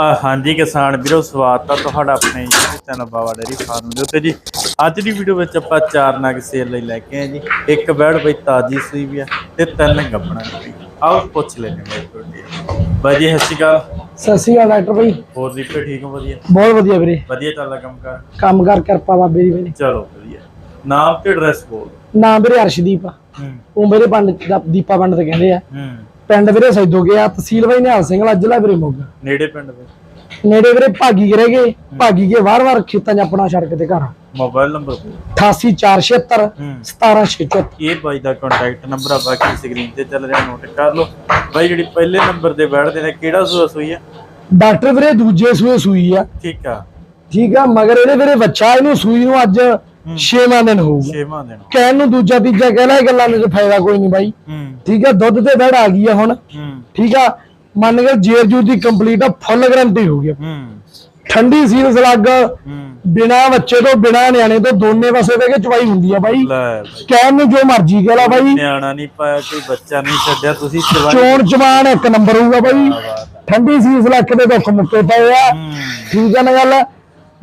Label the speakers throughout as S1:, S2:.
S1: ਆ ਹਾਂਜੀ ਕਿਸਾਨ ਵੀਰੋ ਸਵਾਗਤ ਆ ਤੁਹਾਡਾ ਆਪਣੇ YouTube channel Baba dairy farm ਦੇ ਉੱਤੇ ਜੀ। ਅੱਜ ਦੀ ਵੀਡੀਓ ਵਿੱਚ ਆਪਾਂ ਚਾਰ ਨਗ ਸੇਲ ਲਈ ਲੈ ਕੇ ਆਏ ਜੀ। ਇੱਕ ਬੈੜ ਬਈ ਤਾਜੀ ਸੂਈ ਵੀ ਆ ਤੇ ਤਿੰਨ ਗੱਬਣਾ ਵੀ। ਆਓ ਪੁੱਛ ਲੈਣੇ ਮੇਰੇ ਕੋਲ। ਜੀ ਬਾਈ ਜੀ ਸਤਿ ਸ਼੍ਰੀ ਅਕਾਲ।
S2: ਸਤਿ ਸ਼੍ਰੀ ਅਕਾਲ ਡਾਕਟਰ ਭਾਈ
S1: ਹੋਰ ਜੀ ਫਿਰ ਠੀਕ ਹੋ? ਵਧੀਆ।
S2: ਬਹੁਤ ਵਧੀਆ ਵੀਰੇ।
S1: ਵਧੀਆ ਚੱਲਦਾ ਕੰਮ ਕਰ?
S2: ਕੰਮ ਕਰ ਕਿਰਪਾ ਬਾਬੇ ਦੀ ਵੀਰੇ
S1: ਚਲੋ ਵਧੀਆ। ਨਾਮ ਤੇ ਐਡਰੈਸ ਬੋਲ
S2: ਨਾਮ ਵੀਰੇ ਅਰਸ਼ਦੀਪ ਆ। ਉਹ ਮੇਰੇ ਪੰਡ ਦੀਪਾ ਪੰਡ ਤੇ ਕਹਿੰਦੇ ਆ।
S1: ਹੂੰ।
S2: ਪਿੰਡ ਵੀਰੇ ਸੈਦੋ ਗਿਆ ਤਹਿਸੀਲ ਬਾਈ ਨਿਹਾਲ ਸਿੰਘਲਾ ਜ਼ਿਲ੍ਹਾ ਵੀਰੇ ਮੋਗਾ।
S1: ਨੇੜੇ ਪਿੰਡ ਦੇ।
S2: ਨੇੜੇ ਵੀਰੇ ਭਾਗੀ ਗਰੇ ਗਏ ਭਾਗੀ ਕੇ ਵਾਰ-ਵਾਰ ਖੇਤਾਂ 'ਚ ਆਪਣਾ ਸੜਕ ਤੇ ਘਰ।
S1: ਮੋਬਾਈਲ ਨੰਬਰ ਬੋਲ
S2: 88476
S1: ਹੂੰ।
S2: 17674
S1: ਇਹ ਬਾਈ ਦਾ ਕੰਟੈਕਟ ਨੰਬਰ ਆ ਬਾਕੀ ਸਕਰੀਨ ਤੇ ਚੱਲ ਰਿਹਾ ਨੋਟ ਕਰ ਲਓ। ਬਾਈ ਜਿਹੜੀ ਪਹਿਲੇ ਨੰਬਰ ਤੇ ਬੈਠਦੇ ਨੇ ਕਿਹੜਾ ਸੂਆ ਸੂਈ ਆ?
S2: ਡਾਕਟਰ ਵੀਰੇ ਦੂਜੇ ਸੂਏ ਸੂਈ ਆ।
S1: ਠੀਕ ਆ।
S2: ਠੀਕ ਆ ਮਗਰ ਇਹਦੇ ਵੀਰੇ ਬੱਚਾ ਇਹਨੂੰ ਸੂਈ ਨੂੰ ਅੱਜ 6ਵਾਂ ਦਿਨ ਹੋਊਗਾ।
S1: ਛੇਵਾਂ ਦਿਨ।
S2: ਕਹਿਣ ਨੂੰ ਦੂਜਾ ਤੀਜਾ ਕਹਿ ਲੈ ਗੱਲਾਂ ਵਿੱਚ ਫਾਇਦਾ ਕੋਈ ਨਹੀਂ ਬਾਈ।
S1: ਹੂੰ।
S2: ਠੀਕ ਆ ਦੁੱਧ ਤੇ ਬੈੜ ਆ ਗਈ ਆ ਹੁਣ।
S1: ਹੂੰ।
S2: ਠੀਕ ਆ ਮੰਨ ਕੇ ਜੇਰ ਜੂ ਦੀ ਕੰਪਲੀਟ ਆ ਫੁੱਲ ਗਰੰਟੀ ਹੋ ਗਈ
S1: ਹੂੰ।
S2: ਠੰਡੀ ਸੀਲ ਸਲੱਗ
S1: ਹੂੰ।
S2: ਬਿਨਾ ਬੱਚੇ ਤੋਂ ਬਿਨਾ ਨਿਆਣੇ ਤੋਂ ਦੋਨੇ ਪਾਸੇ ਬਹਿ ਕੇ ਚਵਾਈ ਹੁੰਦੀ ਆ ਬਾਈ।
S1: ਲੈ ਬਾਈ।
S2: ਕਹਿਣ ਨੂੰ ਜੋ ਮਰਜ਼ੀ ਕਹਿ ਲਾ ਬਾਈ।
S1: ਨਿਆਣਾ ਨਹੀਂ ਪਾਇਆ ਕੋਈ ਬੱਚਾ ਨਹੀਂ ਛੱਡਿਆ ਤੁਸੀਂ ਚਵਾਈ
S2: ਚੋਣ ਚਵਾਨ ਇੱਕ ਨੰਬਰ ਹੋਊਗਾ ਬਾਈ। ਠੰਡੀ ਸੀਲ ਸਲੱਗ ਦੇ ਦੁੱਖ ਮੁੱਕੇ ਪਏ ਆ।
S1: ਹੂੰ।
S2: ਠੀਕ ਆ ਨਾ ਗੱਲ।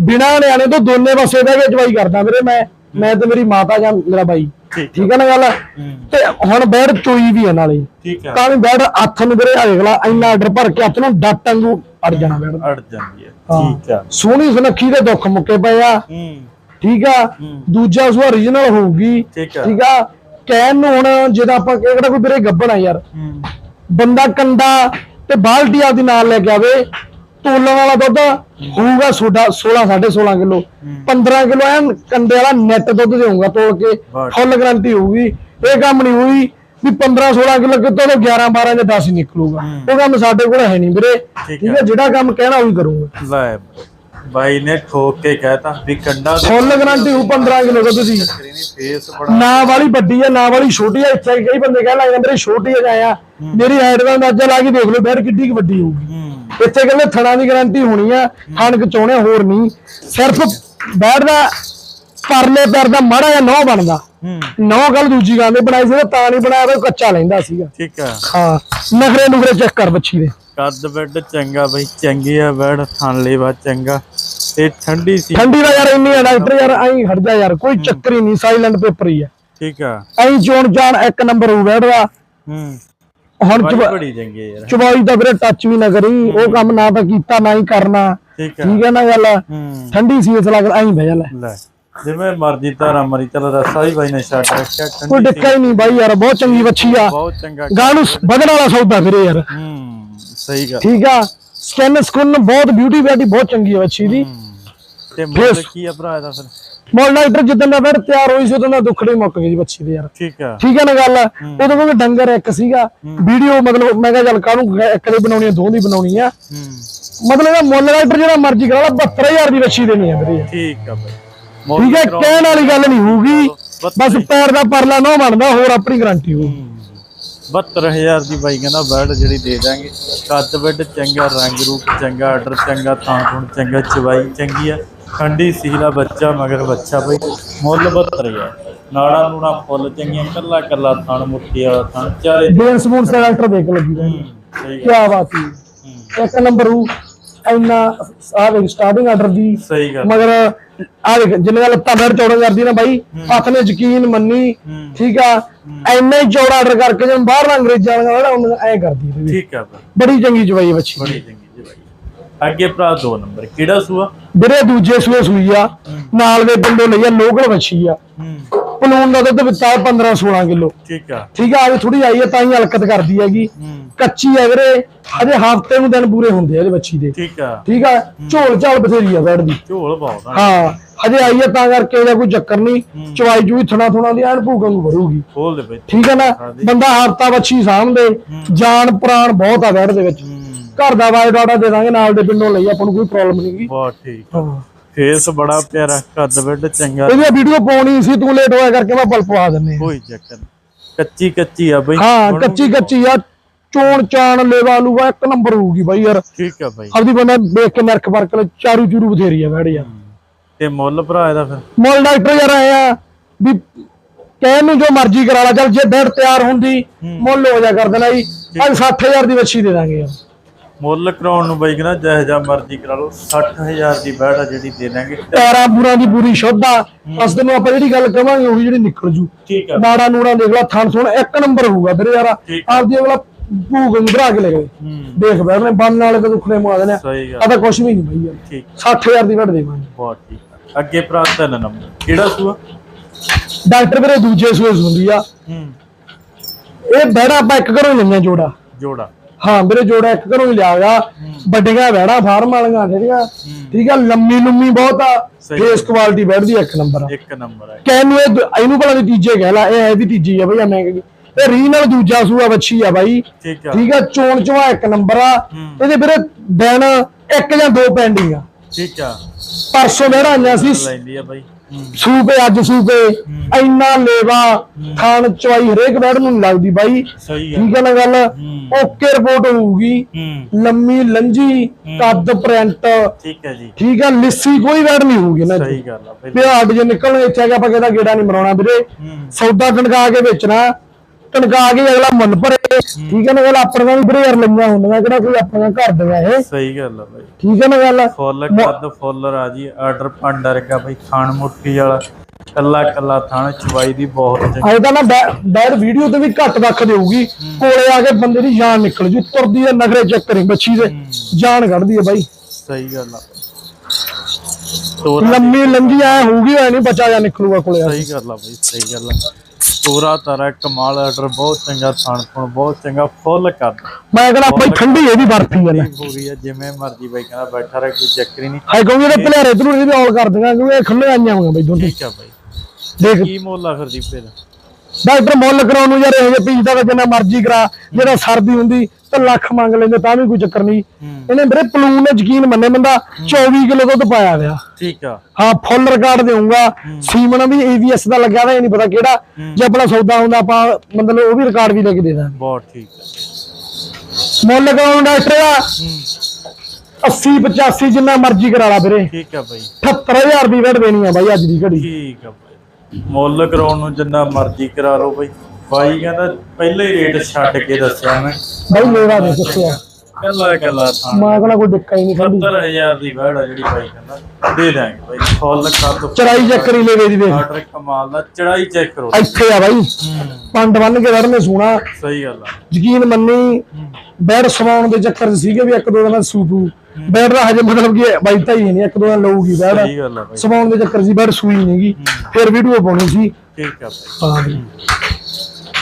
S2: ਬਿਨਾ ਨਿਆਣੇ ਤੋਂ ਦੋਨੇ ਪਾਸੇ ਬਹਿ ਕੇ ਚਵਾਈ ਕਰਦਾ ਵੀਰੇ ਮੈਂ ਮੈਂ ਤੇ ਮੇਰੀ ਮਾਤਾ ਜਾਂ ਮੇਰਾ ਬਾਈ।
S1: ਠੀਕ
S2: ਆ ਨਾ ਗੱਲ?
S1: ਹੂੰ।
S2: ਤੇ ਹੁਣ ਬੈੜ ਚੋਈ ਵੀ ਆ ਨਾਲੇ।
S1: ਠੀਕ ਆ।
S2: ਤਾਂ ਵੀ ਬੈੜ ਹੱਥ ਨੂੰ ਵੀਰੇ ਅਗਲਾ ਇੰਨਾ ਆਰਡਰ ਭਰ ਕੇ ਹੱਥ ਨੂੰ ਡੱਟ ਵਾਂਗੂ ਅੜ ਜਾਣਾ ਬੈੜ
S1: ਅੜ ਜਾਂਦੀ ਹੈ
S2: ਹਾਂ।
S1: ਠੀਕ ਆ।
S2: ਸੋਹਣੀ ਸੁਨੱਖੀ ਦੇ ਦੁੱਖ ਮੁੱਕੇ ਪਏ ਆ।
S1: ਹੂੰ।
S2: ਠੀਕ ਆ?
S1: ਹੂੰ।
S2: ਦੂਜਾ ਸੂ origignal ਹੋਊਗੀ।
S1: ਠੀਕ ਆ।
S2: ਕਹਿਣ ਨੂੰ ਹੁਣ ਜਿਹਦਾ ਆਪਾਂ ਕਿਹੜਾ ਕੋਈ ਵੀਰੇ ਗੱਬਣ ਆ ਯਾਰ।
S1: ਹੂੰ।
S2: ਬੰਦਾ ਕੰਡਾ ਤੇ ਬਾਲਟੀ ਆਪਦੀ ਨਾਲ ਲੈ ਕੇ ਆਵੇ। ਤੋਲਣ ਵਾਲਾ ਦੁੱਧ ਹੋਊਗਾ ਸੋਡਾ 16 16.5 ਕਿਲੋ। 15 ਕਿਲੋ ਐਨ ਕੰਡੇ ਵਾਲਾ ਨੈਟ ਦੁੱਧ ਦੇਊਗਾ ਤੋਲ ਕੇ। ਫੁੱਲ ਗਰੰਟੀ ਹੋਊਗੀ। ਇਹ ਕੰਮ ਨਹੀਂ ਹੋਈ ਵੀ 15 16 ਕਿਲੋ ਕਿਤੋਂ ਤੋਂ 11 12 ਜਾਂ 10 ਹੀ ਨਿਕਲੂਗਾ। ਉਹ ਕੰਮ ਸਾਡੇ ਕੋਲ ਹੈ ਨਹੀਂ ਵੀਰੇ।
S1: ਠੀਕ
S2: ਹੈ। ਜਿਹੜਾ ਕੰਮ ਕਹਿਣਾ ਉਹੀ ਕਰੂੰਗਾ।
S1: ਲੈ ਬਾਈ ਨੇ ਠੋਕ ਕੇ ਕਹਿਤਾ ਵੀ ਕੰਡਾ
S2: ਫੁੱਲ ਗਰੰਟੀ ਹੋਊ 15 ਕਿਲੋ ਦੀ।
S1: ਫੇਸ ਬੜਾ
S2: ਨਾ ਵਾਲੀ ਵੱਡੀ ਆ ਨਾ ਵਾਲੀ ਛੋਟੀ ਆ। ਇੱਥੇ ਕਈ ਬੰਦੇ ਕਹਿ ਲੱਗ ਜਾਂਦੇ ਛੋਟੀ ਆ ਜਾਇਆ ਮੇਰੀ ਹਾਈਟ ਦਾ ਅੰਦਾਜ਼ਾ ਲਾ ਕੇ ਦੇਖ ਲਓ ਬੈਡ ਕਿੱਡੀ ਕੁ ਵੱਡੀ ਹੋਊਗੀ। ਇੱਥੇ ਕਹਿੰਦੇ ਥਣਾ ਦੀ ਗਾਰੰਟੀ ਹੋਣੀ ਆ ਥਣ ਕਚਾਉਣੇ ਹੋਰ ਨਹੀਂ। ਸਿਰਫ ਬੈਡ ਦਾ ਪਰਲੇ ਪੈਰ ਦਾ ਮਾੜਾ ਜਿਹਾ ਨੌ ਬਣਦਾ। ਨੌ ਗੱਲ ਦੂਜੀ ਗੱਲ ਬਣਾਈ ਸੀ ਤੇ ਨਹੀਂ ਬਣਾਇਆ ਉਹ ਕੱਚਾ ਲੈਂਦਾ ਸੀਗਾ।
S1: ਠੀਕ ਆ।
S2: ਹਾਂ ਨਖਰੇ ਨੁਖਰੇ ਚੈੱਕ ਕਰ ਬੱਚੀ ਦੇ।
S1: ਕੱਦ ਬੈੱਡ ਚੰਗਾ ਬਈ ਚੰਗੀ ਆ ਬੈਡ ਥਣ ਲੇਵਾ ਚੰਗਾ। ਤੇ ਠੰਡੀ ਸੀ।
S2: ਠੰਡੀ ਦਾ ਯਾਰ ਇੰਨੀ ਆ ਡਾਕਟਰ ਯਾਰ ਐਂ ਖੜਦਾ ਯਾਰ ਕੋਈ ਚੱਕਰ ਹੀ ਨਹੀਂ ਸਾਇਲੈਂਟ ਪੇਪਰ ਹੀ ਆ।
S1: ਠੀਕ ਆ।
S2: ਐਂ ਚੋਣ ਜਾਣ ਇੱਕ ਨੰਬਰ ਹੋ ਬੈਡ ਦਾ
S1: ਹੂੰ।
S2: ਹੁਣ ਚਵਾ-
S1: ਬੜੀ ਚੰਗੀ ਆ ਯਾਰ।
S2: ਚਵਾਈ ਦਾ ਵੀਰੇ ਟੱਚ ਵੀ ਨਾ ਕਰੀ ਉਹ ਕੰਮ ਨਾ ਤਾਂ ਕੀਤਾ ਨਾ ਹੀ ਕਰਨਾ।
S1: ਠੀਕ
S2: ਹੈ ਨਾ ਗੱਲ?
S1: ਹੂੰ।
S2: ਠੰਡੀ ਸੀਸ ਲੱਗ ਐਂ ਬਹਿ ਜਾ ਲੈ।
S1: ਲੈ ਜਿਵੇਂ ਮਰਜ਼ੀ ਧਾਰਾ ਮਰੀ ਚਲ ਰਸਾ ਵੀ ਬਾਈ ਨੇ ਛੱਡ ਰੱਖਿਆ
S2: ਕੋਈ
S1: ਠੰਡੀ
S2: ਡਿੱਕਾ ਹੀ ਨਹੀਂ ਬਾਈ ਯਾਰ ਬਹੁਤ ਚੰਗੀ ਬੱਚੀ ਆ
S1: ਬਹੁਤ ਚੰਗਾ
S2: ਗਾਂ ਨੂੰ ਵਧਣ ਵਾਲਾ ਸੌਦਾ ਵੀਰੇ ਯਾਰ।
S1: ਹੂੰ ਸਹੀ ਗੱਲ।
S2: ਠੀਕ ਆ? ਸਕਿਨ ਸਕੁਨ ਬਹੁਤ ਬਿਊਟੀ ਬਿਊਟੀ ਬਹੁਤ ਚੰਗੀ ਆ ਬੱਚੀ ਦੀ।
S1: ਹੂੰ। ਤੇ ਮੁੱਲ ਕੀ ਆ ਭਰਾ ਇਹਦਾ ਫਿਰ?
S2: ਮੋਲ ਨਾਈਟਰ ਜਿੱਦਣ ਦਾ ਫਿਰ ਤਿਆਰ ਹੋਈ ਸੀ ਉਦੋਂ ਦਾ ਦੁੱਖੜੇ ਮੁੱਕ ਗਈ ਜੀ ਬੱਚੀ ਦੇ ਯਾਰ।
S1: ਠੀਕ ਆ।
S2: ਠੀਕ ਹੈ ਨਾ ਗੱਲ? ਉਦੋਂ ਕੋਈ ਡੰਗਰ ਇੱਕ ਸੀਗਾ। ਵੀਡੀਓ ਮਤਲਬ ਮੈਂ ਕਿਹਾ ਚੱਲ ਕਾਹਨੂੰ ਇੱਕ ਦੀ ਬਣਾਉਣੀ ਆ ਦੋ ਦੀ ਬਣਾਉਣੀ ਆ।
S1: ਹੂੰ।
S2: ਮਤਲਬ ਇਹਦਾ ਮੁੱਲ ਰਾਈਟਰ ਜਿਹੜਾ ਮਰਜ਼ੀ ਕਰਾ ਲਾ 72000 ਦੀ ਬੱਚੀ ਦੇਣੀ ਆ ਵੀਰੇ।
S1: ਠੀਕ ਆ ਬਾਈ।
S2: ਠੀਕ ਹੈ ਕਹਿਣ ਵਾਲੀ ਗੱਲ ਨਹੀਂ ਹੋਊਗੀ। ਬਸ ਪੈਰ ਦਾ ਪਰਲਾ ਨਾ ਬਣਦਾ ਹੋਰ ਆਪਣੀ ਗਾਰੰਟੀ ਹੋਊ।
S1: 72000 ਦੀ ਬਾਈ ਕਹਿੰਦਾ ਬੈਡ ਜਿਹੜੀ ਦੇ ਦਾਂਗੇ। ਕੱਦ ਬੈਡ ਚੰਗਾ ਰੰਗ ਰੂਪ ਚੰਗਾ ਆਰਡਰ ਚੰਗਾ ਥਾਂ ਥੁਣ ਚੰਗਾ ਚਵਾਈ ਚੰਗੀ ਆ। ਠੰਡੀ ਸੀਲਾ ਬੱਚਾ ਮਗਰ ਬੱਚਾ ਬਾਈ ਮੁੱਲ 72000 ਨਾੜਾ ਨੂੜਾ ਫੁੱਲ ਚੰਗੀਆਂ ਕੱਲਾ ਕੱਲਾ ਥਣ ਮੁੱਠੀ ਵਾਲਾ ਥਣ ਚਾਰੇ
S2: ਬੇਨ ਸਪੂਨ ਦਾ ਡਾਕਟਰ ਦੇਖ ਲੱਗੀ।
S1: ਸਹੀ
S2: ਕੀ ਬਾਤ ਹੈ। ਇੱਕ ਨੰਬਰ ਹੂ ਇੰਨਾ ਆ ਵੇਖ ਸਟਾਰਟਿੰਗ ਆਰਡਰ ਦੀ।
S1: ਸਹੀ ਗੱਲ।
S2: ਮਗਰ ਆ ਦੇਖ ਜਿੰਨੇ ਦਾ ਲੱਤਾਂ ਬੈਠ ਚੌੜਾ ਕਰਦੀ ਨਾ ਬਾਈ ਹੱਥ ਨੇ ਯਕੀਨ ਮੰਨੀ
S1: ਹੂੰ।
S2: ਠੀਕ ਆ? ਹੀ। ਚੌੜਾ ਆਰਡਰ ਕਰਕੇ ਜਿਵੇਂ ਬਾਹਰ ਅੰਗਰੇਜ਼ਾਂ ਵਾਲਾ ਉਹਨਾਂ ਐ ਕਰਦੀ ਹੈ
S1: ਠੀਕ ਆ
S2: ਬੜੀ ਚੰਗੀ ਜਵਾਈ ਬੱਚੀ।
S1: ਬੜੀ ਅੱਗੇ ਭਰਾ ਦੋ ਨੰਬਰ ਕਿਹੜਾ ਸੂਆ?
S2: ਵੀਰੇ ਦੂਜੇ ਸੂਏ ਸੂਈ ਆ ਨਾਲ ਦੇ ਪਿੰਡੋਂ ਲਈ ਆ ਲੋਕਲ ਬੱਚੀ ਆ। ਪਲੂਨ ਦਾ ਦੁੱਧ ਦਿੱਤਾ 15 16 ਕਿਲੋ।
S1: ਠੀਕ ਆ।
S2: ਠੀਕ ਆ ਅਜੇ ਥੋੜੀ ਆਈ ਆ ਤਾਂ ਹੀ ਹਲਕਤ ਕਰਦੀ ਹੈਗੀ। ਕੱਚੀ ਹੈ ਵੀਰੇ ਅਜੇ ਹਫ਼ਤੇ ਨੂੰ ਦਿਨ ਪੂਰੇ ਹੁੰਦੇ ਆ ਇਹਦੇ ਬੱਚੀ ਦੇ।
S1: ਠੀਕ ਆ।
S2: ਠੀਕ ਆ ਝੋਲ ਝਾਲ ਬਥੇਰੀ ਆ ਬੈਠਦੀ
S1: ਝੋਲ ਬਹੁਤ ਆ।
S2: ਹਾਂ ਹਜੇ ਆਈ ਆ ਤਾਂ ਕਰਕੇ ਇਹਦਾ ਕੋਈ ਚੱਕਰ ਨਹੀਂ। ਚਵਾਈ ਜੂਈ ਥਣਾ ਥੁਣਾ ਦੀ ਐਨ ਭੂਕਾਂ ਨੂੰ ਭਰੂਗੀ
S1: ਖੋਲ ਦੇ ਬਾਈ
S2: ਠੀਕ ਹੈ ਨਾ ਬੰਦਾ ਹਫਤਾ ਬੱਚੀ ਸਾਂਭਦੇ ਜਾਨ ਪ੍ਰਾਣ ਬਹੁਤ ਆ ਬੈਠ ਦੇ ਵਿੱਚ। ਘਰ ਦਾ ਵਾਈ ਡਾਟਾ ਦੇ ਦਾਂਗੇ ਨਾਲ ਦੇ ਪਿੰਡੋਂ ਲਈ ਆਪਾਂ ਨੂੰ ਕੋਈ ਪ੍ਰੋਬਲਮ ਨਹੀਂਗੀ
S1: ਬਹੁਤ ਠੀਕ। ਫੇਸ ਬੜਾ ਪਿਆਰਾ ਕੱਦ ਬੈੱਡ ਚੰਗਾ।
S2: ਇਹਦੀ ਵੀਡੀਓ ਪਾਉਣੀ ਸੀ ਤੂੰ ਲੇਟ ਹੋਇਆ ਕਰਕੇ ਮੈਂ ਪਲ ਪਵਾ ਦਿੰਨੇ
S1: ਕੋਈ ਚੱਕਰ। ਕੱਚੀ ਕੱਚੀ ਆ ਬਈ।
S2: ਹਾਂ ਕੱਚੀ ਕੱਚੀ ਆ ਚੋਣ ਚਾਣ ਲੇਵਾ ਲੂਗਾ ਇੱਕ ਨੰਬਰ ਹੋਊਗੀ ਬਾਈ ਯਾਰ।
S1: ਠੀਕ ਆ ਬਾਈ।
S2: ਆਪਦੀ ਬੰਦਾ ਦੇਖ ਕੇ ਨਰਕ ਵਰਕ ਚਾਰੂ ਚੂਰੂ ਬਥੇਰੀ ਆ ਬੈਠ ਯਾਰ
S1: ਤੇ ਮੁੱਲ ਭਰਾ ਇਹਦਾ ਫਿਰ?
S2: ਮੁੱਲ ਡਾਕਟਰ ਯਾਰ ਆਏ ਆ ਵੀ ਕਹਿਣ ਨੂੰ ਜੋ ਮਰਜ਼ੀ ਕਰਾ ਲਾ ਚੱਲ ਜੇ ਬੈਡ ਤਿਆਰ ਹੁੰਦੀ ਮੁੱਲ ਹੋ ਜਾ ਕਰ ਦੇਣਾ ਜੀ। ਅੱਜ 60000 ਦੀ ਵੱਛੀ ਦੇ ਦਾਂਗੇ ਯਾਰ।
S1: ਮੁੱਲ ਕਰਾਉਣ ਨੂੰ ਬਾਈ ਕਹਿੰਦਾ ਜਿਹੋ ਜਿਹਾ ਮਰਜ਼ੀ ਕਰਾ ਲਓ 60000 ਦੀ ਆ ਜਿਹੜੀ ਦੇ ਦਾਂਗੇ
S2: ਪੈਰਾਂ ਪੂਰਾਂ ਦੀ ਪੂਰੀ ਸ਼ੁੱਧ ਆ। ਅਸ ਤੈਨੂੰ ਆਪਾਂ ਜਿਹੜੀ ਗੱਲ ਕਵਾਂਗੇ ਉਹੀ ਜਿਹੜੀ ਨਿਕਲ ਜੂ।
S1: ਠੀਕ ਆ।
S2: ਨਾੜਾ ਨੂੜਾ ਦੇਖ ਲਾ ਥਣ ਸੁਣ ਇੱਕ ਨੰਬਰ ਹੋਊਗਾ ਵੀਰੇ ਯਾਰ। ਆਪਦੀ ਅਗਲਾ ਭੂਗ ਮੁਦਰਾ ਕੇ ਲੈ ਗਏ। ਦੇਖ ਬੈਠਨੇ ਬੰਨ ਵਾਲੇ ਤੇ ਦੁੱਖਣੇ ਮਵਾ ਦੇਣੇ ਆ। ਤਾਂ ਕੁਝ ਵੀ ਨਹੀਂ ਬਈ ਯਾਰ।
S1: ਠੀਕ
S2: 60000 ਦੀ ਵੜ ਦੇਵਾਂਗੇ।
S1: ਬਹੁਤ ਠੀਕ ਅੱਗੇ ਭਰਾ ਤਿੰਨ ਨੰਬਰ। ਕਿਹੜਾ ਸੂਆ?
S2: ਡਾਕਟਰ ਵੀਰੇ ਦੂਜੇ ਸੂਏ ਹੁੰਦੀ ਆ।
S1: ਹੂੰ।
S2: ਇਹ ਬੈੜਾ ਆਪਾਂ ਇੱਕ ਘਰੋਂ ਲਈਆਂ ਜੋੜਾ।
S1: ਜੋੜਾ।
S2: ਹਾਂ ਵੀਰੇ ਜੋੜਾ ਇੱਕ ਘਰੋਂ ਹੀ ਲਿਆ ਗਿਆ ਵੱਡੀਆਂ ਬੈੜਾ ਫਾਰਮ ਵਾਲੀਆਂ ਜਿਹੜੀਆਂ ਠੀਕ ਆ ਲੰਮੀ ਲੰਮੀ ਬਹੁਤ ਆ। ਫੇਸ ਕੁਆਲਿਟੀ ਬੈਠਦੀ ਇੱਕ ਨੰਬਰ ਆ।
S1: ਇੱਕ ਨੰਬਰ ਹੈ
S2: ਕਹਿੰਨੂੰ ਇਹ ਇਹਨੂੰ ਭਲਾ ਦੀ ਤੀਜੇ ਕਹਿ ਲਾ ਇਹ ਹੈ ਵੀ ਤੀਜੀ ਆ ਬਈ ਮੈਂ ਕਹੀ ਇਹ ਰੀ ਨਾਲ ਦੂਜਾ ਸੂਆ ਵੱਛੀ ਆ ਬਾਈ।
S1: ਠੀਕ ਆ।
S2: ਠੀਕ ਆ ਚੋਣ ਚਵਾ ਇੱਕ ਨੰਬਰ ਆ। ਇਹਦੇ ਵੀਰੇ ਦਿਨ ਇੱਕ ਜਾਂ ਦੋ ਪੈਂਡਿੰਗ ਆ
S1: ਠੀਕ ਆ।
S2: ਪਰਸੋਂ ਮੇਰਾ ਆਈਆਂ ਸੀ।
S1: ਲੈਂਦੀ ਆ ਬਾਈ। ਹੂੰ
S2: ਸੂਪੇ ਅੱਜ ਸੂਪੇ ਇੰਨਾ ਲੇਵਾ ਖਾਣ ਚਵਾਈ ਹਰੇਕ ਬੈਡ ਨੂੰ ਲੱਗਦੀ ਬਾਈ। ਠੀਕ ਹੈ ਨਾ ਗੱਲ
S1: ਹੂੰ।
S2: ਓਕੇ ਰਿਪੋਰਟ ਹੋਊਗੀ।
S1: ਹੂੰ।
S2: ਲੰਮੀ ਲੰਜੀ ਕੱਦ ਪ੍ਰਿੰਟ।
S1: ਠੀਕ ਹੈ ਜੀ।
S2: ਠੀਕ ਆ ਲਿੱਸੀ ਕੋਈ ਬੈਡ ਨਹੀਂ ਹੋਊਗੀ ਨਾ
S1: ਸਹੀ ਗੱਲ ਆ
S2: ਹੱਡ ਜੇ ਨਿਕਲਣ ਇੱਥੇ ਆ ਕੇ ਆਪਾਂ ਕਿਹਦਾ ਗੇੜਾ ਨਹੀਂ ਮਰਾਉਣਾ ਵੀਰੇ।
S1: ਹੂੰ।
S2: ਸੌਦਾ ਟਣਕਾ ਕੇ ਵੇਚਣਾ। ਟਣਕਾ ਕੇ ਅਗਲਾ ਮੁੱਲ ਭਰੇ। ਠੀਕ ਹੈ ਨਾ ਗੱਲ ਆਪਣੀਆਂ ਵੀ ਵੀਰੇ ਯਾਰ ਲਈਆਂ ਹੁੰਦੀਆਂ ਕਿਹੜਾ ਕੋਈ ਆਪਣਾ ਘਰ ਦੀਆਂ ਇਹ।
S1: ਸਹੀ ਗੱਲ ਆ ਬਾਈ।
S2: ਠੀਕ ਹੈ ਨਾ ਗੱਲ?
S1: ਫੁੱਲ ਕੱਦ ਫੁੱਲ ਰਾਜੀ ਆਰਡਰ ਪੰਡ ਰਗਾ ਬਾਈ ਖਾਣ ਮੁੱਠੀ ਵਾਲਾ ਕੱਲਾ ਕੱਲਾ ਥਾਣ ਚਵਾਈ ਦੀ ਬਹੁਤ
S2: ਅਜੇ ਤਾਂ ਨਾ ਬੈਡ ਵੀਡੀਓ ਤੇ ਵੀ ਘੱਟ ਰੱਖ ਦੇਊਗੀ। ਕੋਲੇ ਆ ਕੇ ਬੰਦੇ ਦੀ ਜਾਨ ਨਿਕਲ ਜੂ ਤੁਰਦੀ ਦੇ ਨਖਰੇ ਚੈੱਕ ਕਰੀ ਬੱਚੀ ਦੇ। ਜਾਨ ਕੱਢਦੀ ਹੈ ਬਾਈ।
S1: ਸਹੀ ਗੱਲ ਆ।
S2: ਲੰਮੀ ਲੰਜੀ ਐ ਹੋਊਗੀ ਐ ਨਹੀਂ ਬਚਾ ਜਾ ਨਿਕਲੂਗਾ ਕੋਲੇ ਆ।
S1: ਸਹੀ ਗੱਲ ਆ ਬਾਈ ਸਹੀ ਗੱਲ ਆ। ਤੋਰਾ ਤਾਰਾ ਕਮਾਲ ਆਰਡਰ ਬਹੁਤ ਚੰਗਾ ਥਾਣ ਥੁਣ ਬਹੁਤ ਚੰਗਾ ਫੁੱਲ ਕੱਦ
S2: ਮੈਂ ਕਹਿੰਦਾ ਬਾਈ ਠੰਡੀ ਇਹਦੀ ਬਰਫੀ ਹੈ ਲੈ
S1: ਪੂਰੀ ਆ ਜਿਵੇਂ ਮਰਜ਼ੀ ਬਾਈ ਕਹਿੰਦਾ ਬੈਠਾ ਰਹਿ ਕੋਈ ਚੱਕਰ ਹੀ ਨਹੀਂ।
S2: ਹਾਈ ਕਹੂੰਗੇ ਇਹਦੇ ਭਲੇਰੇ ਤਰੂ ਵੀ ਆਲ ਕਰ ਦੇਗਾ ਕਿਉਂਕਿ ਇਹ ਖੁੱਲੇ ਆਈਆਂ ਹੋਈਆਂ ਬਾਈ ਦੋਨੇ।
S1: ਠੀਕ ਆ ਬਾਈ।
S2: ਦੇਖ।
S1: ਕੀ ਮੁੱਲ ਆ ਫਿਰ ਦੀਪੇ ਦਾ
S2: ਡਾਕਟਰ ਮੁੱਲ ਕਰਾਉਣ ਨੂੰ ਯਾਰ ਇਹ ਜੇ ਪੀਸ ਦਾ ਜਿੰਨਾ ਮਰਜ਼ੀ ਕਰਾ ਜਿਹੜਾ ਸਰਦੀ ਹੁੰਦੀ ਤਾਂ ਲੱਖ ਮੰਗ ਲੈਂਦੇ ਤਾਂ ਵੀ ਕੋਈ ਚੱਕਰ ਨਹੀਂ।
S1: ਹੂੰ।
S2: ਇਹਨੇ ਮੇਰੇ ਪਲੂਨ ਨੇ ਯਕੀਨ ਮੰਨੇ ਬੰਦਾ 24 ਕਿਲੋ ਦੁੱਧ ਪਾਇਆ ਹੋਇਆ।
S1: ਠੀਕ ਆ।
S2: ਹਾਂ ਫੁੱਲ ਰਿਕਾਰਡ ਦੇਊਂਗਾ। ਸੀਮਨ ਵੀ ਏਵੀਐਸ ਦਾ ਲੱਗਿਆ ਇਹ ਨਹੀਂ ਪਤਾ ਕਿਹੜਾ। ਜੇ ਆਪਣਾ ਸੌਦਾ ਹੁੰਦਾ ਆਪਾਂ ਮਤਲਬ ਉਹ ਵੀ ਰਿਕਾਰਡ ਵੀ ਲੈ ਕੇ ਦੇ ਦਾਂਗੇ।
S1: ਬਹੁਤ ਠੀਕ ਆ।
S2: ਮੁੱਲ ਕਰਾਉਣ ਡਾਕਟਰ ਦਾ
S1: ਹੂੰ।
S2: 80 85 ਜਿੰਨਾ ਮਰਜ਼ੀ ਕਰਾ ਲਾ ਵੀਰੇ।
S1: ਠੀਕ ਆ ਬਾਈ।
S2: 78000 ਦੀ ਵੇਟ ਦੇਣੀ ਆ ਬਾਈ ਅੱਜ ਦੀ ਘੜੀ।
S1: ਠੀਕ ਆ ਬਾਈ। ਮੁੱਲ ਕਰਾਉਣ ਨੂੰ ਜਿੰਨਾ ਮਰਜ਼ੀ ਕਰਾ ਲਓ ਬਾਈ। ਬਾਈ ਕਹਿੰਦਾ ਪਹਿਲੇ ਹੀ ਰੇਟ ਛੱਡ ਕੇ ਦੱਸਿਆ ਮੈਂ।
S2: ਬਾਈ ਮੇਰਾ ਦੱਸਿਆ।
S1: ਕੱਲਾ ਕੱਲਾ ਥਾਂ
S2: ਮੈਂ ਕਹਿੰਦਾ ਕੋਈ ਦਿੱਕਤ ਹੀ ਨਹੀਂ ਖੜੀ
S1: 70000 ਦੀ ਬੈੜ ਆ ਜਿਹੜੀ ਬਾਈ ਕਹਿੰਦਾ। ਦੇ ਦਾਂਗੇ ਬਾਈ ਫੁੱਲ ਕੱਦ
S2: ਚੜਾਈ ਚੱਕ ਕਰੀ ਲੈਵੇ ਦੀ ਵੇਖ
S1: ਆਰਡਰ ਕਮਾਲ ਦਾ ਚੜਾਈ ਚੈੱਕ ਕਰੋ।
S2: ਇੱਥੇ ਆ ਬਾਈ। ਪੰਡ ਬੰਨ ਕੇ ਵੜਨੇ ਸੋਣਾ
S1: ਸਹੀ ਗੱਲ ਆ।
S2: ਯਕੀਨ ਮੰਨੀ ਬੈਡ ਸਵਾਉਣ ਦੇ ਚੱਕਰ 'ਚ ਸੀਗੇ ਵੀ ਇੱਕ ਦੋ ਦਿਨ ਸੂਪੂ ਬੈਡ ਦਾ ਹਜੇ ਮਤਲਬ ਕਿ ਬਾਈ ਤਾਂ ਹੀ ਨਹੀਂ ਇੱਕ ਦੋ ਦਿਨ ਲਊਗੀ ਬੈਡ
S1: ਸਹੀ ਗੱਲ ਆ ਬਾਈ।
S2: ਸਵਾਉਣ ਦੇ ਚੱਕਰ 'ਚ ਬੈਡ ਸੂਈ ਨਹੀਂਗੀ ਫਿਰ ਵੀਡੀਓ ਪਾਉਣੀ ਸੀ।
S1: ਠੀਕ ਆ
S2: ਹਾਂ। ਬਈ।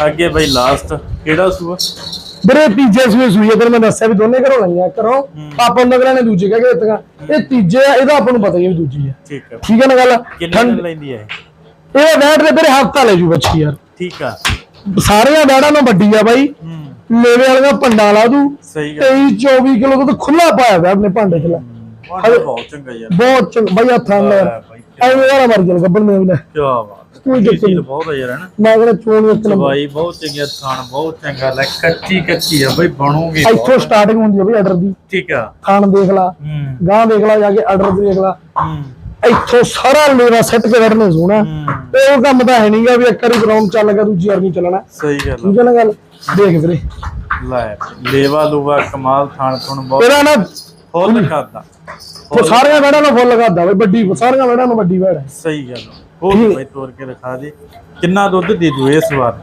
S1: ਅੱਗੇ ਬਾਈ ਲਾਸਟ ਕਿਹੜਾ ਸੂਆ?
S2: ਵੀਰੇ ਤੀਜੇ ਸੂਏ ਸੂਈ ਅਗਰ ਮੈਂ ਦੱਸਿਆ ਵੀ ਦੋਨੇ ਘਰੋਂ ਲਈਆਂ ਕਰੋ ਆਪਾਂ ਉਹਨਾਂ ਅਗਲੇ ਨੇ ਦੂਜੇ ਕਹਿ ਕੇ ਦਿੱਤੀਆਂ। ਇਹ ਤੀਜੇ ਆ ਇਹਦਾ ਆਪਾਂ ਨੂੰ ਪਤਾ ਹੀ ਆ ਵੀ ਦੂਜੀ ਆ।
S1: ਠੀਕ ਆ।
S2: ਠੀਕ ਹੈ ਨਾ ਗੱਲ?
S1: ਕਿੰਨੇ ਦਿਨ ਲੈਂਦੀ ਹੈ ਇਹ?
S2: ਬੈਡ ਦੇ ਵੀਰੇ ਹਫਤਾ ਲੈ ਜੂ ਬੱਚੀ ਯਾਰ।
S1: ਠੀਕ ਆ।
S2: ਸਾਰੀਆਂ ਬੈਡਾਂ ਨੂੰ ਵੱਡੀ ਆ ਬਾਈ।
S1: ਹੂੰ।
S2: ਲੇਵੇ ਵਾਲੀਆਂ ਪੰਡਾ ਲਾ ਦੂ।
S1: ਸਹੀ ਗੱਲ
S2: 23 24 ਕਿਲੋ ਦੁੱਧ ਖੁੱਲਾ ਪਾਇਆ ਹੋਇਆ ਆਪਣੇ ਭਾਂਡੇ 'ਚ ਲੈ।
S1: ਬਹੁਤ ਚੰਗਾ ਯਾਰ।
S2: ਬਹੁਤ ਚੰਗਾ। ਬਾਈ ਹੱਥਾਂ ਨਾਲ
S1: ਆ ਬਾਈ
S2: ਐਵੇਂ ਵਾਲਾ ਮਰ ਜਲ ਗੱਬਣ ਨੇ ਲੈ।
S1: ਕੀ ਬਾਤ
S2: ਕੋਈ ਚੱਕਰ।
S1: ਬਹੁਤ ਹੈ ਯਾਰ ਹਨਾ
S2: ਮੈਂ ਕਹਿੰਦਾ ਚੋਣ ਨੰਬਰ।
S1: ਦਵਾਈ ਬਹੁਤ ਚੰਗੀ ਥਾਣ ਬਹੁਤ ਚੰਗਾ। ਲੈ ਕੱਚੀ ਕੱਚੀ ਆ ਬਈ ਬਣੂਗੀ।
S2: ਇੱਥੋਂ ਸਟਾਰਟਿੰਗ ਹੁੰਦੀ ਹੈ ਬਈ ਆਰਡਰ ਦੀ।
S1: ਠੀਕ ਆ।
S2: ਖਾਣ ਦੇਖ ਲਾ।
S1: ਹੂੰ।
S2: ਗਾਂ ਦੇਖ ਲਾ ਜਾ ਕੇ ਆਰਡਰ ਦੇਖ ਲਾ।
S1: ਹੂੰ।
S2: ਇੱਥੋਂ ਸਾਰਾ ਲੇਵਾ ਸੈੱਟ ਕੇ ਵੜਨੇ ਸੋਣਾ
S1: ਹੂੰ।
S2: ਤੇ ਉਹ ਕੰਮ ਤਾਂ ਹੈ ਨਹੀਂਗਾ ਵੀ ਇੱਕ ਵਾਰੀ ਗਰਾਊਂਡ ਚੱਲ ਗਿਆ ਦੂਜੀ ਵਾਰ ਨਹੀਂ ਚੱਲਣਾ।
S1: ਸਹੀ ਗੱਲ
S2: ਠੀਕ ਹੈ ਨਾ ਗੱਲ। ਦੇਖ ਵੀਰੇ।
S1: ਆ। ਲੈ ਲੇਵਾ ਲੂਵਾ ਕਮਾਲ ਥਾਣ ਥੁਣ ਬਹੁਤ
S2: ਇਹਦਾ ਨਾ
S1: ਫੁੱਲ ਕਰਦਾ
S2: ਉਹ ਸਾਰੀਆਂ ਵੜਾਂ ਨੂੰ ਫੁੱਲ ਕਰਦਾ ਬਈ ਵੱਡੀ ਸਾਰੀਆਂ ਵੜਾਂ ਨੂੰ ਵੱਡੀ ਵੜ ਹੈ।
S1: ਸਹੀ ਗੱਲ। ਹੋਰ ਬਈ ਤੋੜ ਕੇ ਰਖਾ ਦੇ। ਕਿੰਨਾ ਦੁੱਧ ਦੇ ਦੂ ਇਸ ਵਾਰ?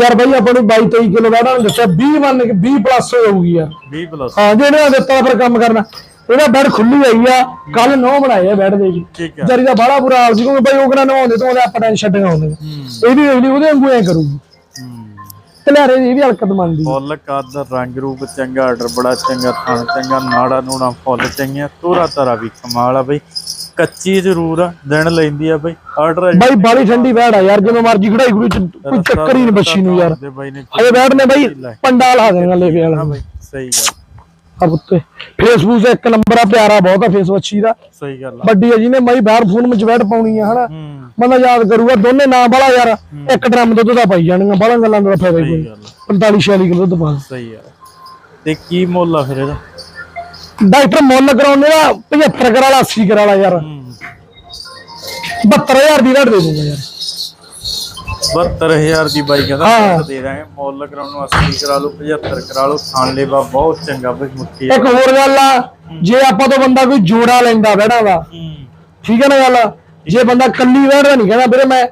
S2: ਯਾਰ ਬਈ ਆਪਾਂ ਨੂੰ 22 23 ਕਿਲੋ ਵੜਾਂ ਨੂੰ ਦੱਸਿਆ 20 ਮੰਨ ਕੇ 20 ਪਲੱਸ ਹੋਊਗੀ ਯਾਰ।
S1: 20 ਪਲੱਸ
S2: ਹਾਂ ਜੇ ਇਹਨੇ ਦਿੱਤਾ ਫਿਰ ਕੰਮ ਕਰਨਾ। ਇਹਦਾ ਬੈੱਡ ਖੁੱਲੀ ਆਈ ਆ ਕੱਲ ਨੌ ਬਣਾਏ ਆ ਬੈੱਡ ਦੇ ਜੀ। ਜਰੀ ਦਾ ਬੜਾ ਬੁਰਾ ਹਾਲ ਸੀ ਕਿਉਂਕਿ ਬਈ ਉਹ ਕਿਹੜਾ ਨਹਾਉਂਦੇ ਤੋਂ ਉਹਦੇ ਆਪਾਂ ਟੈਨਸ਼ਨ ਛੱਡੀਆਂ ਹੁੰਦੇ ਇਹਦੀ ਅਗਲੀ ਉਹਦੇ ਵਾਂਗੂ ਐ ਕਰੂਗੀ। ਤੇ ਲਿਆਰੇ ਦੀ ਵੀ ਹਰਕਤ ਮੰਨਦੀ
S1: ਫੁੱਲ ਕੱਦ ਰੰਗ ਰੂਪ ਚੰਗਾ ਆਰਡਰ ਬੜਾ ਚੰਗਾ ਥਾਣ ਚੰਗਾ ਨਾੜਾ ਨੂੜਾ ਫੁੱਲ ਚੰਗੀਆਂ ਤੋਰਾ ਤਾਰਾ ਵੀ ਕਮਾਲ ਆ ਬਈ। ਕੱਚੀ ਜ਼ਰੂਰ ਆ ਦਿਨ ਲੈਂਦੀ ਆ ਬਈ। ਆਰਡਰ
S2: ਬਾਈ ਬਾਲੀ ਠੰਡੀ ਬੈੜ ਆ ਯਾਰ ਜਦੋਂ ਮਰਜ਼ੀ ਖੜਾਈ ਖੜੂ ਚ ਕੋਈ ਚੱਕਰ ਹੀ ਨਹੀਂ ਬੱਚੀ ਨੂੰ ਯਾਰ। ਅਜੇ ਬੈੜ ਨੇ ਬਾਈ ਪੰਡਾ ਲਾ ਦੇਣਾ ਲੈ ਕੇ
S1: ਬਈ ਸਹੀ ਗੱਲ।
S2: ਆ ਪੁੱਤੇ। ਫੇਸਬੁੱਕ ਇੱਕ ਨੰਬਰ ਆ ਪਿਆਰਾ ਬਹੁਤ ਆ ਫੇਸ ਬੱਚੀ ਦਾ।
S1: ਸਹੀ ਗੱਲ ਆ।
S2: ਵੱਡੀ ਆ ਜਿਹਨੇ ਮਾਈ ਬਾਹਰ ਫੋਨ ਵਿੱਚ ਬੈਠ ਪਾਉਣੀ ਆ ਹਨਾ? ਬੰਦਾ ਯਾਦ ਕਰੂਗਾ ਦੋਨੇ ਨਾਂ ਬਾਲਾ ਯਾਰ ਇੱਕ ਡਰਮ ਦੁੱਧ ਦਾ ਪਾਈ ਜਾਣੀਆਂ ਬਾਲਾਂ ਗੱਲਾਂ ਦਾ ਫਾਇਦਾ ਕੋਈ
S1: ਗੱਲ ਆ,
S2: 45 46 ਕਿਲੋ ਦੁੱਧ ਪਾ।
S1: ਸਹੀ ਆ। ਤੇ ਕੀ ਮੁੱਲ ਆ ਫਿਰ ਇਹਦਾ?
S2: ਡਾਕਟਰ ਮੁੱਲ ਕਰਾਉਣੇ ਦਾ 75 ਕਰਾ ਲਾ 80 ਕਰਾ ਲਾ ਯਾਰ।
S1: ਹੂੰ।
S2: 72000 ਦੀ ਰੇਟ ਦੇ ਦੂੰਗਾ ਯਾਰ।
S1: 72000 ਦੀ ਬਾਈ ਕਹਿੰਦਾ
S2: ਹਾਂ।
S1: ਦੇ ਦਾਂਗੇ। ਮੁੱਲ ਕਰਾਉਣ ਨੂੰ 80 ਕਰਾ ਲਓ 75 ਕਰਾ ਲਓ। ਖਾਣ ਲੇਵਾ ਬਹੁਤ ਚੰਗਾ ਬਈ ਮੁੱਠੀ
S2: ਇੱਕ ਹੋਰ ਗੱਲ ਆ ਜੇ ਆਪਾਂ ਤੋਂ ਬੰਦਾ ਕੋਈ ਜੋੜਾ ਲੈਂਦਾ ਬਹਿਣਾ
S1: ਹੂੰ
S2: ਠੀਕ ਹੈ ਨਾ ਗੱਲ? ਜੇ ਬੰਦਾ ਕੱਲੀ ਬਹਿਣਾ ਨਹੀਂ ਕਹਿੰਦਾ ਵੀਰੇ ਮੈਂ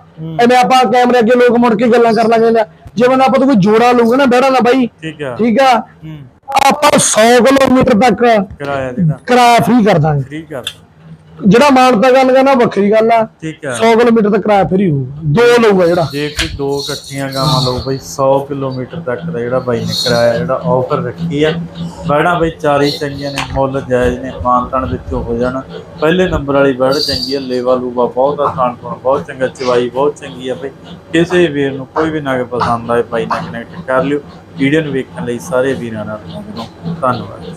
S2: ਐਵੇਂ ਆਪਾਂ ਕੈਮਰੇ ਅੱਗੇ ਲੋਕ ਮੁੜ ਕੇ ਗੱਲਾਂ ਕਰ ਲਾਂਗੇ ਜੇ ਬੰਦਾ ਆਪਾਂ ਤੋਂ ਕੋਈ ਜੋੜਾ ਲਊਗਾ ਨਾ ਬਹਿਣਾ ਦਾ ਬਾਈ
S1: ਠੀਕ ਆ।
S2: ਠੀਕ ਆ?
S1: ਹੂੰ।
S2: ਆਪਾਂ 100 ਕਿਲੋਮੀਟਰ ਤੱਕ
S1: ਕਿਰਾਇਆ ਜਿਹੜਾ
S2: ਕਿਰਾਇਆ ਫ੍ਰੀ ਕਰ ਦਾਂਗੇ।
S1: ਫ੍ਰੀ ਕਰ
S2: ਜਿਹੜਾ ਮਾਨਤਾ ਗੱਲ ਕਰਨਾ ਵੱਖਰੀ ਗੱਲ ਆ।
S1: ਠੀਕ ਆ।
S2: 100 ਕਿਲੋਮੀਟਰ ਤੱਕ ਕਿਰਾਇਆ ਫ੍ਰੀ ਹੋਊਗਾ। ਦੋ ਲਊਗਾ ਜਿਹੜਾ।
S1: ਜੇ ਕੋਈ ਦੋ ਇਕੱਠੀਆਂ ਗਾਵਾਂ ਲਓ ਬਈ 100 ਕਿਲੋਮੀਟਰ ਤੱਕ ਦਾ ਜਿਹੜਾ ਬਾਈ ਨੇ ਕਿਰਾਇਆ ਜਿਹੜਾ ਆਫਰ ਰੱਖੀ ਆ। ਬੈੜਾਂ ਬਈ ਚਾਰੇ ਚੰਗੀਆਂ ਨੇ ਮੁੱਲ ਜਾਇਜ਼ ਨੇ ਮਾਨਤਨ ਵਿੱਚੋਂ ਹੋ ਜਾਣ। ਪਹਿਲੇ ਨੰਬਰ ਵਾਲੀ ਬੈੜ ਚੰਗੀ ਆ ਲੇਵਾ ਲੂਵਾ ਬਹੁਤ ਆ ਖਾਣ ਪੀਣ ਬਹੁਤ ਚੰਗਾ ਚਵਾਈ ਬਹੁਤ ਚੰਗੀ ਆ ਬਈ। ਕਿਸੇ ਵੀਰ ਨੂੰ ਕੋਈ ਵੀ ਨਗ ਪਸੰਦ ਆਏ ਬਾਈ ਨਾਲ ਕਨੈਕਟ ਕਰ ਲਿਓ। ਵੀਡੀਓ ਨੂੰ ਵੇਖਣ ਲਈ ਸਾਰੇ ਵੀਰਾਂ ਦਾ ਧੰਨਵਾਦ।